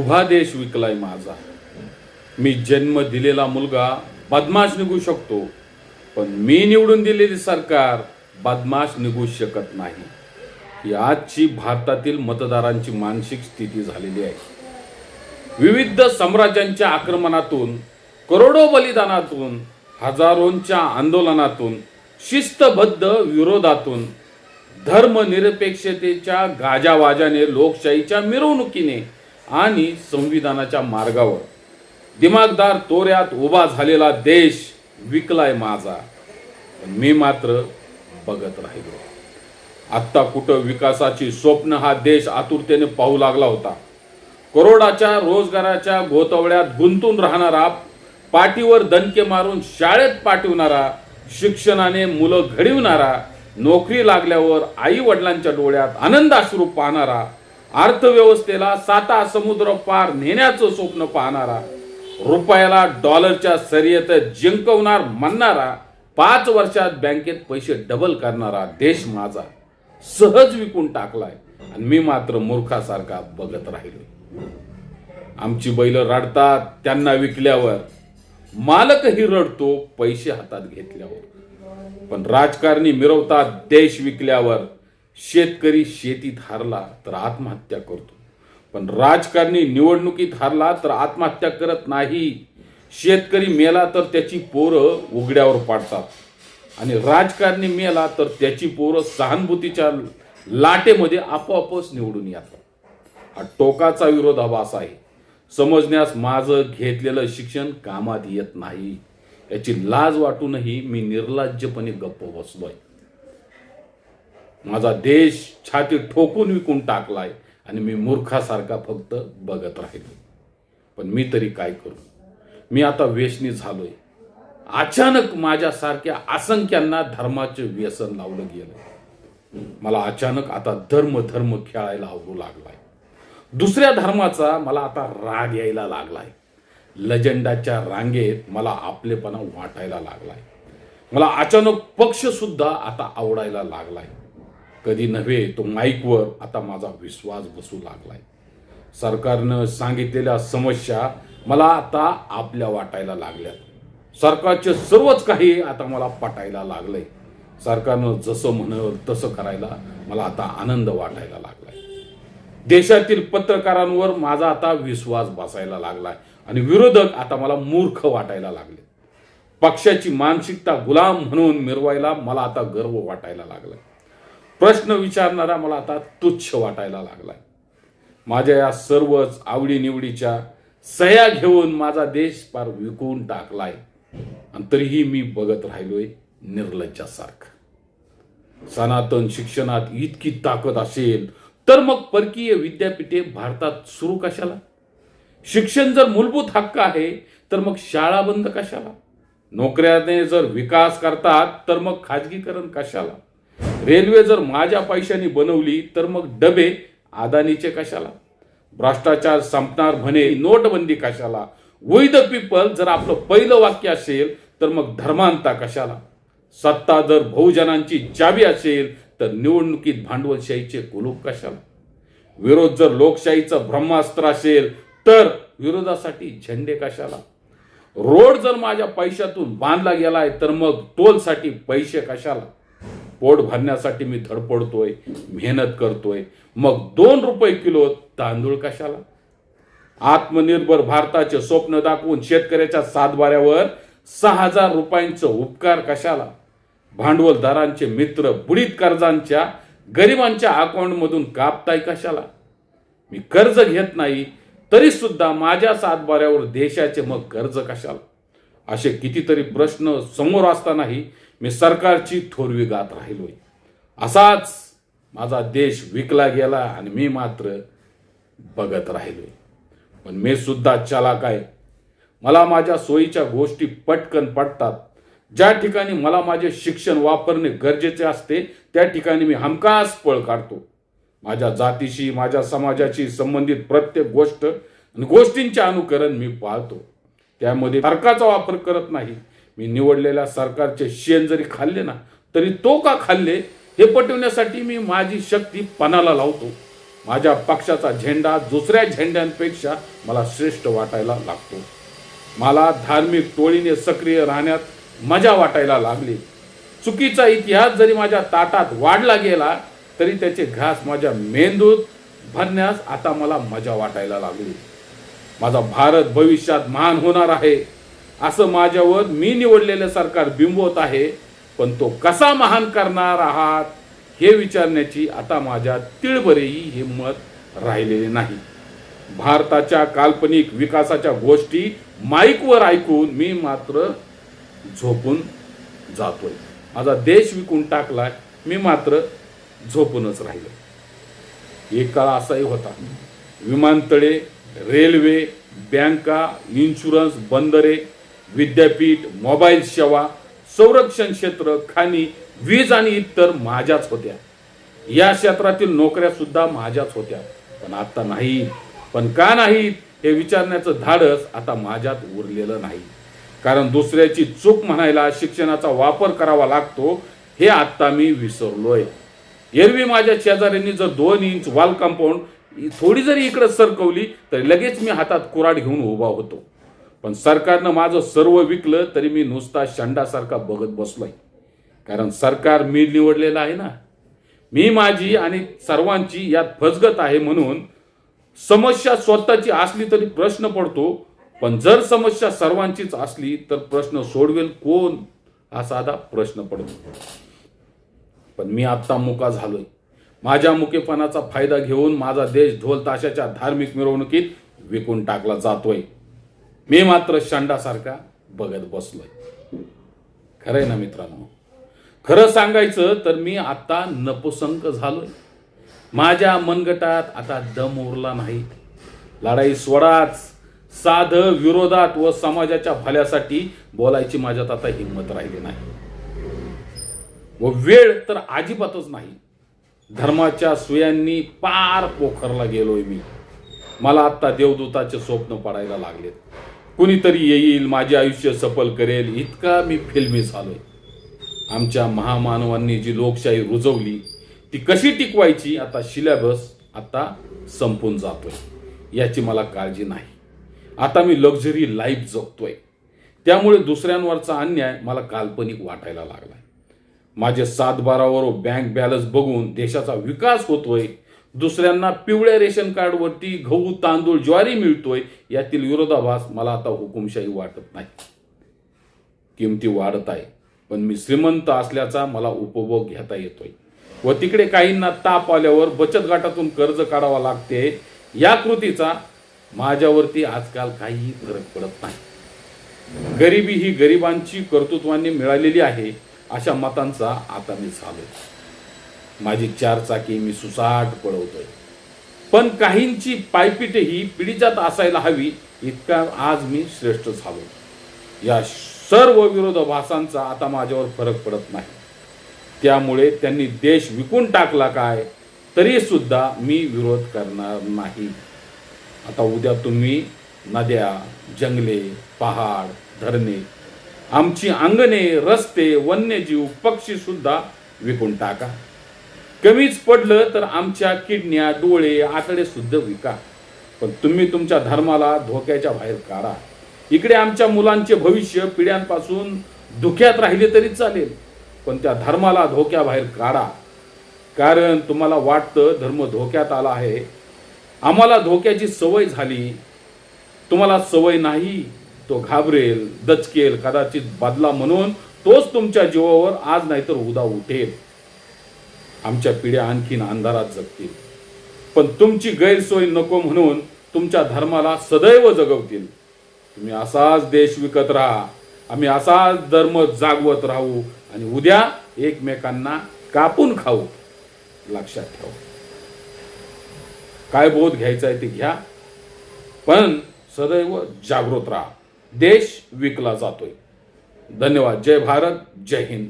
उभा देश विकलाय माझा. मी जन्म दिलेला मुलगा बदमाश निघू शकतो पण मी निवडून दिलेली सरकार बदमाश निघू शकत नाही. ही आजची भारतातील मतदारांची मानसिक स्थिती झालेली आहे. विविध साम्राज्यांच्या आक्रमणातून करोडो बलिदानातून हजारोंच्या आंदोलनातून शिस्तबद्ध विरोधातून धर्मनिरपेक्षतेच्या गाजावाजाने लोकशाहीच्या मिरवणुकीने आणि संविधानाच्या मार्गावर. दिमागदार तोऱ्यात उभा झालेला देश विकलाय माझा. पण मी मात्र बघत राहिलो. आत्ता कुठं विकासाची स्वप्न हा देश आतुरतेने पाहू लागला होता. करोडाच्या रोजगाराच्या गोतवळ्यात गुंतून राहणारा पाठीवर दणके मारून शाळेत पाठवणारा शिक्षणाने मुलं घडविणारा नोकरी लागल्यावर आई वडिलांच्या डोळ्यात आनंदाश्रू पाहणारा अर्थव्यवस्थेला साता समुद्र पार नेण्याचं स्वप्न पाहणारा रुपयाला डॉलरच्या सर्यत जिंकवणार म्हणणारा पाच वर्षात बँकेत पैसे डबल करणारा देश माझा सहज विकून टाकलाय आणि मी मात्र मूर्खासारखा बघत राहिलो आमची बैल रडतात त्यांना विकल्यावर. मालकही रडतो पैसे हातात घेतल्यावर. पण राजकारणी मिरवतात देश विकल्यावर. शेतकरी शेतीत हारला तर आत्महत्या करतो. पण राजकारणी निवडणुकीत हारला तर आत्महत्या करत नाही. शेतकरी मेला तर त्याची पोरं उघड्यावर पाडतात. आणि राजकारणी मेला तर त्याची पोरं सहानुभूतीच्या लाटेमध्ये आपोआपच निवडून येतात. हा टोकाचा विरोधाभास आहे. समजण्यास माझं घेतलेलं शिक्षण कामात येत नाही. याची लाज वाटूनही मी निर्लज्जपणे गप्प बसलोय. माझा देश छाती ठोकून विकून टाकलाय आणि मी मूर्खासारखा फक्त बघत राहिलो. पण मी तरी काय करू? मी आता व्यसनी झालोय. अचानक माझ्यासारख्या असंख्यांना धर्माचे व्यसन लावलं गेलं मला अचानक आता धर्म धर्म खेळायला आवडू लागलाय. दुसऱ्या धर्माचा मला आता राग यायला लागलाय. लजंडाच्या रांगेत मला आपलेपणा वाटायला लागलाय. मला अचानक पक्ष सुद्धा आता आवडायला लागलाय. कधी नव्हे तो माईकवर आता माझा विश्वास बसू लागलाय. सरकारनं सांगितलेल्या समस्या मला आता आपल्या वाटायला लागल्यात. सरकारचे सर्वच काही आता मला पटायला लागलंय. सरकारनं जसं म्हणल तसं करायला मला आता आनंद वाटायला लागलाय. देशातील पत्रकारांवर माझा आता विश्वास बसायला लागलाय आणि विरोधक आता मला मूर्ख वाटायला लागले पक्षाची मानसिकता गुलाम म्हणून मिरवायला मला आता गर्व वाटायला लागलाय. प्रश्न विचारणारा मला आता तुच्छ वाटायला लागलाय. माझ्या या सर्वच आवडीनिवडीच्या सह्या घेऊन माझा देश पार विकून टाकलाय. आणि तरीही मी बघत राहिलोय निर्लज्जासारखं सनातन शिक्षणात इतकी ताकद असेल तर मग परकीय विद्यापीठे भारतात सुरू कशाला? शिक्षण जर मूलभूत हक्क आहे तर मग शाळा बंद कशाला? नोकऱ्याने जर विकास करतात तर मग खाजगीकरण कशाला? रेल्वे जर माझ्या पैशाने बनवली तर मग डबे अदानीचे कशाला? भ्रष्टाचार संपणार म्हणे नोटबंदी कशाला? वैध पीपल जर आपलं पहिलं वाक्य असेल तर मग धर्मांता कशाला? सत्ता जर बहुजनांची चावी असेल तर निवडणुकीत भांडवलशाहीचे कुलूप कशाला? विरोध जर लोकशाहीचं ब्रह्मास्त्र असेल तर विरोधासाठी झेंडे कशाला? रोड जर माझ्या पैशातून बांधला गेलाय तर मग टोलसाठी पैसे कशाला? पोट भरण्यासाठी मी धडपडतोय मेहनत करतोय. मग दोन रुपये किलो तांदूळ कशाला? आत्मनिर्भर भारताचे स्वप्न दाखवून शेतकऱ्याच्या सातबाऱ्यावर सहा हजार रुपयांचं उपकार कशाला? भांडवलदारांचे मित्र बुडीत कर्जांच्या गरिबांच्या अकाउंटमधून कापताय कशाला? मी कर्ज घेत नाही तरी सुद्धा माझ्या सातबाऱ्यावर देशाचे मग कर्ज कशाला? असे कितीतरी प्रश्न समोर असतानाही मी सरकारची थोरवी गात राहिलो असाच माझा देश विकला गेला आणि मी मात्र बघत राहिलो पण मी सुद्धा चालाक आहे. मला माझ्या सोयीच्या गोष्टी पटकन पडतात. ज्या ठिकाणी मला माझे शिक्षण वापरणे गरजेचे असते त्या ठिकाणी मी हमखास पळ काढतो. माझ्या जातीशी माझ्या समाजाशी संबंधित प्रत्येक गोष्ट आणि गोष्टींचे अनुकरण मी पाळतो. त्यामध्ये तर्काचा वापर करत नाही. मी निवडलेल्या सरकारचे शेण जरी खाल्ले ना तरी तो का खाल्ले हे पटवण्यासाठी मी माझी शक्ती पणाला लावतो. माझ्या पक्षाचा झेंडा दुसऱ्या झेंड्यांपेक्षा मला श्रेष्ठ वाटायला लागतो. मला धार्मिक टोळीने सक्रिय राहण्यात मजा वाटायला लागली. चुकीचा इतिहास जरी माझ्या ताटात वाढला गेला तरी त्याचे घास माझ्या मेंदूत भरण्यास आता मला मजा वाटायला लागली. माझा भारत भविष्यात महान होणार आहे. असं माझ्यावर मी निवडलेलं सरकार बिंबवत आहे पण तो कसा महान करणार आहात हे विचारण्याची आता माझ्या तिळभरेही हिंमत राहिलेली नाही. भारताच्या काल्पनिक विकासाच्या गोष्टी माईकवर ऐकून मी मात्र झोपून जातोय. माझा देश विकून टाकलाय मी मात्र झोपूनच राहिलो एक काळ असाही होता. विमानतळे रेल्वे बँका इन्शुरन्स बंदरे विद्यापीठ मोबाईल सेवा संरक्षण क्षेत्र खाणी वीज आणि इतर माझ्याच होत्या. या क्षेत्रातील नोकऱ्या सुद्धा माझ्याच होत्या. पण आता नाही. पण का नाही हे विचारण्याचं धाडस आता माझ्यात उरलेलं नाही. कारण दुसऱ्याची चूक म्हणायला शिक्षणाचा वापर करावा लागतो हे आत्ता मी विसरलोय. एरवी माझ्या शेजाऱ्यांनी जर दोन इंच वॉल कंपाऊंड थोडी जरी इकडे सरकवली तर लगेच मी हातात कुराड घेऊन उभा होतो. पण सरकारनं माझं सर्व विकलं तरी मी नुसता शंडासारखा बघत बसलोय. कारण सरकार मी निवडलेलं आहे ना. मी माझी आणि सर्वांची यात फसगत आहे म्हणून समस्या स्वतःची असली तरी प्रश्न पडतो. पण जर समस्या सर्वांचीच असली तर प्रश्न सोडवेल कोण? हा साधा प्रश्न पडतो. पण मी आत्ता मुका झालोय. माझ्या मुकेपणाचा फायदा घेऊन माझा देश ढोल ताशाच्या धार्मिक मिरवणुकीत विकून टाकला जातोय. मी मात्र शंडासारखा बघत बसलोय. खरंय ना मित्रांनो? खरं सांगायचं तर मी आता नपुसंक झालोय. माझ्या मनगटात आता दम उरला नाही. लढाई स्वराच साध विरोधात व समाजाच्या भल्यासाठी बोलायची माझ्यात आता हिंमत राहिली नाही. व वेळ तर अजिबातच नाही. धर्माच्या सुयांनी पार पोखरला गेलोय मी. मला आता देवदूताचे स्वप्न पडायला लागलेत. कुणीतरी येईल माझे आयुष्य सफल करेल इतका मी फिल्मी झालोय. आमच्या महामानवांनी जी लोकशाही रुजवली ती कशी टिकवायची? आता सिलेबस आता संपून जातोय. याची मला काळजी नाही. आता मी लक्झरी लाईफ जगतोय. त्यामुळे दुसऱ्यांवरचा अन्याय मला काल्पनिक वाटायला लागला माझे सातबारावर बँक बॅलन्स बघून देशाचा विकास होतोय दुसऱ्यांना पिवळ्या रेशन कार्डवरती गहू तांदूळ ज्वारी मिळतोय यातील विरोधाभास मला आता हुकुमशाही वाटत नाही. किमती वाढत आहे पण मी श्रीमंत असल्याचा मला उपभोग घेता येतोय. व तिकडे काहींना ताप आल्यावर बचत गटातून कर्ज काढावा लागते या कृतीचा माझ्यावरती आजकाल काहीही फरक पडत नाही. गरिबी ही गरिबांची कर्तृत्वाने मिळालेली आहे अशा मतांचा आता मी झालो माझी चार चाकी मी सुसाट पळवतोय. पण काहींची पायपीट ही पिढीजात असायला हवी इतका आज मी श्रेष्ठ झालो. या सर्व विरोधाभासांचा आता माझ्यावर फरक पडत नाही. त्यामुळे त्यांनी देश विकून टाकला काय तरी सुद्धा मी विरोध करणार नाही. आता उद्या तुम्ही नद्या जंगले पहाड धरणे आमची अंगणे रस्ते वन्यजीव पक्षी सुद्धा विकून टाका. कमीच पडलं तर आमच्या किडन्या डोळे आतडे सुद्धा विका. पण तुम्ही तुमच्या धर्माला धोक्याच्या बाहेर काढा. इकडे आमच्या मुलांचे भविष्य पिढ्यांपासून धुक्यात राहिले तरी चालेल पण त्या धर्माला धोक्याबाहेर काढा. कारण तुम्हाला वाटतं धर्म धोक्यात आला आहे. आम्हाला धोक्याची सवय झाली. तुम्हाला सवय नाही तो घाबरेल दचकेल कदाचित बदला म्हणून तोच तुमच्या जीवावर आज नाहीतर उदा उठेल. आमच्या पिढ्या आणखीन अंधारात जगतील. पण तुमची गैरसोय नको म्हणून तुमच्या धर्माला सदैव जगवतील. तुम्ही असाच देश विकत राहा. आम्ही असाच धर्म जागवत राहू आणि उद्या एकमेकांना कापून खाऊ. लक्षात ठेवा. काय बोध घ्यायचा आहे ते घ्या. पण सदैव जागृत राहा. देश विकला जातोय. धन्यवाद. जय भारत. जय हिंद.